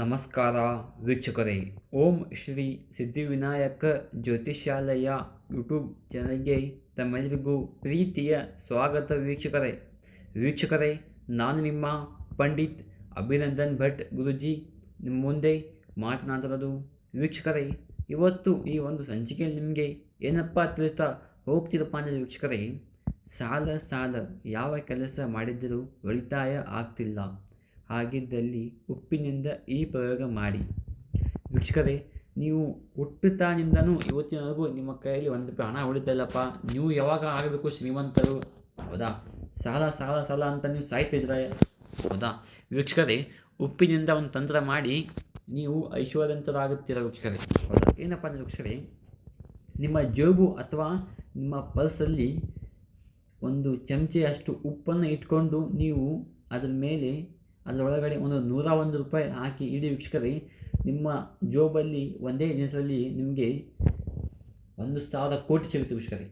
ನಮಸ್ಕಾರ ವೀಕ್ಷಕರೇ. ಓಂ ಶ್ರೀ ಸಿದ್ಧಿವಿನಾಯಕ ಜ್ಯೋತಿಷ್ಯಾಲಯ ಯೂಟ್ಯೂಬ್ ಚಾನಲ್ಗೆ ತಮ್ಮೆಲ್ಲರಿಗೂ ಪ್ರೀತಿಯ ಸ್ವಾಗತ ವೀಕ್ಷಕರೇ. ವೀಕ್ಷಕರೇ, ನಾನು ನಿಮ್ಮ ಪಂಡಿತ್ ಅಭಿನಂದನ್ ಭಟ್ ಗುರುಜಿ. ನಿಮ್ಮ ಮುಂದೆ ಮಾತನಾಡಿರೋದು ವೀಕ್ಷಕರೇ, ಇವತ್ತು ಈ ಒಂದು ಸಂಚಿಕೆಯಲ್ಲಿ ನಿಮಗೆ ಏನಪ್ಪ ತಿಳಿಸ್ತಾ ಹೋಗ್ತಿರಪ್ಪ ಅಂದರೆ ವೀಕ್ಷಕರೇ? ಸಾಲ ಸಾಲ, ಯಾವ ಕೆಲಸ ಮಾಡಿದರೂ ಉಳಿತಾಯ ಆಗ್ತಿಲ್ಲ. ಹಾಗಿದ್ದಲ್ಲಿ ಉಪ್ಪಿನಿಂದ ಈ ಪ್ರಯೋಗ ಮಾಡಿ. ವೀಕ್ಷಕರೇ, ನೀವು ಹುಟ್ಟುತ್ತಾನಿಂದನೂ ಇವತ್ತಿನವರೆಗೂ ನಿಮ್ಮ ಕೈಯಲ್ಲಿ ಒಂದು ರೂಪಾಯಿ ಹಣ ಉಳಿತಾಯಿಲ್ಲಪ್ಪ ನೀವು ಯಾವಾಗ ಆಗಬೇಕು ಶ್ರೀಮಂತರು? ಹೌದಾ? ಸಾಲ ಸಾಲ ಸಾಲ ಅಂತ ನೀವು ಸಾಯ್ತಿದ್ರೆ ಹೌದಾ? ವೀಕ್ಷಕರೇ, ಉಪ್ಪಿನಿಂದ ಒಂದು ತಂತ್ರ ಮಾಡಿ ನೀವು ಐಶ್ವರ್ಯಂತರಾಗುತ್ತೀರ ವೀಕ್ಷಕರೇ? ಹೌದಾ? ಏನಪ್ಪ ಅಂದರೆ ವೀಕ್ಷಕರೇ, ನಿಮ್ಮ ಜೇಬು ಅಥವಾ ನಿಮ್ಮ ಪಲ್ಸಲ್ಲಿ ಒಂದು ಚಮಚೆಯಷ್ಟು ಉಪ್ಪನ್ನು ಇಟ್ಕೊಂಡು ನೀವು ಅದರ ಮೇಲೆ ಅದರೊಳಗಡೆ ಒಂದು ನೂರ ಒಂದು ರೂಪಾಯಿ ಹಾಕಿ ಇಡಿ ವೀಕ್ಷಕರೇ, ನಿಮ್ಮ ಜೋಬಲ್ಲಿ, ಒಂದೇ ದಿವಸದಲ್ಲಿ ನಿಮಗೆ ಒಂದು ಸಾವಿರ ಕೋಟಿ ಸಿಗುತ್ತೆ ವೀಕ್ಷಕರೇ.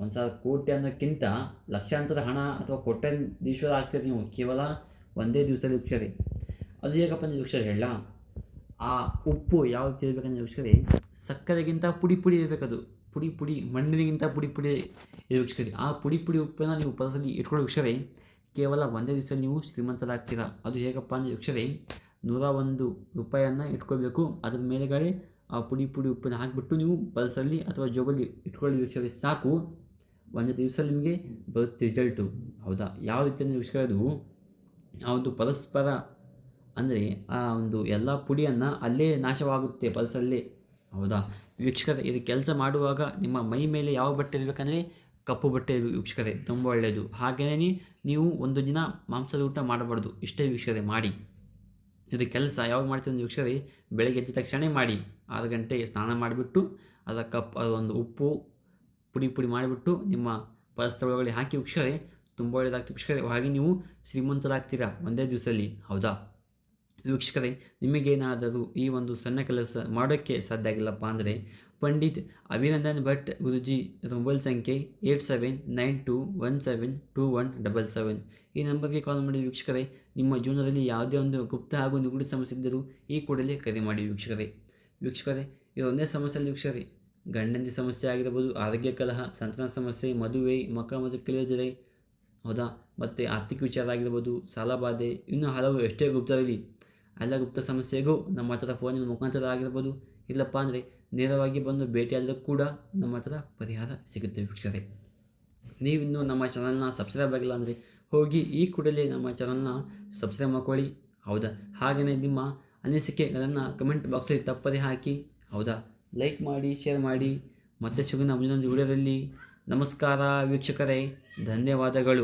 ಒಂದು ಸಾವಿರ ಕೋಟಿ ಅನ್ನೋಕ್ಕಿಂತ ಲಕ್ಷಾಂತರ ಹಣ ಅಥವಾ ಕೋಟ್ಯಾಂಧೀಶ್ವರ ಆಗ್ತೀರಿ ನೀವು. ಕೇವಲ ಒಂದೇ ದಿವಸದಲ್ಲಿ ವೀಕ್ಷಕರೇ. ಅದು ಹೇಗಪ್ಪ ಅಂದರೆ ವೀಕ್ಷಕರು ಹೇಳ, ಆ ಉಪ್ಪು ಯಾವಾಗ ತಿಳಿಬೇಕಂದ್ರೆ ವೀಕ್ಷಕರೇ, ಸಕ್ಕರೆಗಿಂತ ಪುಡಿ ಪುಡಿ ಇರಬೇಕದು ಪುಡಿ ಪುಡಿ ಮಣ್ಣಿನಿಗಿಂತ ಪುಡಿ ಪುಡಿ ಇರೋ ಆ ಪುಡಿ ಪುಡಿ ಉಪ್ಪನ್ನು ನೀವು ಪರಸಲ್ಲಿ ಇಟ್ಕೊಳ್ಳೋ ವೀಕ್ಷಕರೇ. ಕೇವಲ ಒಂದೇ ದಿವಸ ನೀವು ಶ್ರೀಮಂತರಾಗ್ತೀರ? ಅದು ಹೇಗಪ್ಪ ಅಂದರೆ ಯಕ್ಷರೇ, ನೂರ ಒಂದು ರೂಪಾಯಿಯನ್ನು ಇಟ್ಕೋಬೇಕು ಅದ್ರ ಮೇಲುಗಡೆ ಆ ಪುಡಿ ಪುಡಿ ಉಪ್ಪನ್ನು ಹಾಕಿಬಿಟ್ಟು ನೀವು ಪಲ್ಸಲ್ಲಿ ಅಥವಾ ಜೋಬಲ್ಲಿ ಇಟ್ಕೊಳ್ಳಿ ವೀಕ್ಷಕರೇ ಸಾಕು. ಒಂದು ದಿವಸ ನಿಮಗೆ ಬರುತ್ತೆ ರಿಸಲ್ಟು ಹೌದಾ? ಯಾವ ರೀತಿ ಅಂದರೆ ವೀಕ್ಷಕರೇ ಅದು ಆ ಒಂದು ಪರಸ್ಪರ ಅಂದರೆ ಆ ಒಂದು ಎಲ್ಲ ಪುಡಿಯನ್ನು ಅಲ್ಲೇ ನಾಶವಾಗುತ್ತೆ ಪಲ್ಸಲ್ಲೇ. ಹೌದಾ? ವೀಕ್ಷಕರೇ, ಇದು ಕೆಲಸ ಮಾಡುವಾಗ ನಿಮ್ಮ ಮೈ ಮೇಲೆ ಯಾವ ಬಟ್ಟೆ ಇರಬೇಕಂದ್ರೆ ಕಪ್ಪು ಬಟ್ಟೆ ವೀಕ್ಷಕತೆ ತುಂಬ ಒಳ್ಳೆಯದು. ಹಾಗೆಯೇ ನೀವು ಒಂದು ದಿನ ಮಾಂಸದ ಊಟ ಮಾಡಬಾರ್ದು, ಇಷ್ಟೇ ವೀಕ್ಷಕತೆ ಮಾಡಿ. ಇದು ಕೆಲಸ ಯಾವಾಗ ಮಾಡ್ತೀನಿ ಅಂದರೆ ವೀಕ್ಷಕರೇ, ಬೆಳಗ್ಗೆ ಎದ್ದ ತಕ್ಷಣ ಮಾಡಿ. ಆರು ಗಂಟೆಗೆ ಸ್ನಾನ ಮಾಡಿಬಿಟ್ಟು ಅದರ ಕಪ್ ಅದೊಂದು ಉಪ್ಪು, ಪುಡಿ ಪುಡಿ ಮಾಡಿಬಿಟ್ಟು, ನಿಮ್ಮ ಒಳಗಡೆ ಹಾಕಿ ವೀಕ್ಷಕರೆ, ತುಂಬ ಒಳ್ಳೆಯದಾಗ್ತದೆ ವೀಕ್ಷಕರೆ. ಹಾಗೆ ನೀವು ಶ್ರೀಮಂತರಾಗ್ತೀರಾ ಒಂದೇ ದಿವಸದಲ್ಲಿ, ಹೌದಾ? ವೀಕ್ಷಕರೇ, ನಿಮಗೇನಾದರೂ ಈ ಒಂದು ಸಣ್ಣ ಕೆಲಸ ಮಾಡೋಕ್ಕೆ ಸಾಧ್ಯ ಆಗಿಲ್ಲಪ್ಪ ಅಂದರೆ ಪಂಡಿತ್ ಅಭಿನಂದನ್ ಭಟ್ ಗುರುಜಿ ಮೊಬೈಲ್ ಸಂಖ್ಯೆ eight seven nine two one seven two one double seven. ಈ ನಂಬರ್ಗೆ ಕಾಲ್ ಮಾಡಿ ವೀಕ್ಷಕರೇ, ನಿಮ್ಮ ಜೀವನದಲ್ಲಿ ಯಾವುದೇ ಒಂದು ಗುಪ್ತ ಹಾಗೂ ನಿಗೂಢ ಸಮಸ್ಯೆ ಇದ್ದರೂ ಈ ಕೂಡಲೇ ಕರೆ ಮಾಡಿ ವೀಕ್ಷಕರೇ. ವೀಕ್ಷಕರೇ, ಇದು ಒಂದೇ ಸಮಸ್ಯೆಯಲ್ಲಿ ವೀಕ್ಷಕರೇ. ಗಂಡಂದಿ ಸಮಸ್ಯೆ ಆಗಿರ್ಬೋದು, ಆರೋಗ್ಯ ಕಲಹ, ಸಂತಾನ ಸಮಸ್ಯೆ, ಮದುವೆ, ಮಕ್ಕಳ ಮತ್ತು ಕಲಿಯೋದರೆ ಹೌದಾ? ಮತ್ತು ಆರ್ಥಿಕ ವಿಚಾರ ಆಗಿರ್ಬೋದು ಸಾಲಬಾಧೆ ಇನ್ನೂ ಹಲವು ಎಷ್ಟೇ ಗುಪ್ತರಿರಲಿ. ಎಲ್ಲ ಗುಪ್ತ ಸಮಸ್ಯೆಗೂ ನಮ್ಮ ಹತ್ರ ಫೋನಿನ ಮುಖಾಂತರ ಆಗಿರ್ಬೋದು. ಇಲ್ಲಪ್ಪ ಅಂದರೆ ನೇರವಾಗಿ ಬಂದು ಭೇಟಿಯಾದರೂ ಕೂಡ ನಮ್ಮ ಹತ್ರ ಪರಿಹಾರ ಸಿಗುತ್ತೆ ವೀಕ್ಷಕರೇ. ನೀವಿನ್ನೂ ನಮ್ಮ ಚಾನಲ್ನ ಸಬ್ಸ್ಕ್ರೈಬ್ ಆಗಿಲ್ಲ ಅಂದರೆ ಹೋಗಿ ಈ ಕೂಡಲೇ ನಮ್ಮ ಚಾನಲ್ನ ಸಬ್ಸ್ಕ್ರೈಬ್ ಮಾಡ್ಕೊಳ್ಳಿ. ಹೌದಾ? ಹಾಗೆಯೇ ನಿಮ್ಮ ಅನಿಸಿಕೆಗಳನ್ನು ಕಮೆಂಟ್ ಬಾಕ್ಸಲ್ಲಿ ತಪ್ಪದೆ ಹಾಕಿ. ಹೌದಾ? ಲೈಕ್ ಮಾಡಿ ಶೇರ್ ಮಾಡಿ. ಮತ್ತೆ ಸಿಗೋಣ ಮುಂದಿನ ವಿಡಿಯೋದಲ್ಲಿ ನಮಸ್ಕಾರ ವೀಕ್ಷಕರೇ. ಧನ್ಯವಾದಗಳು.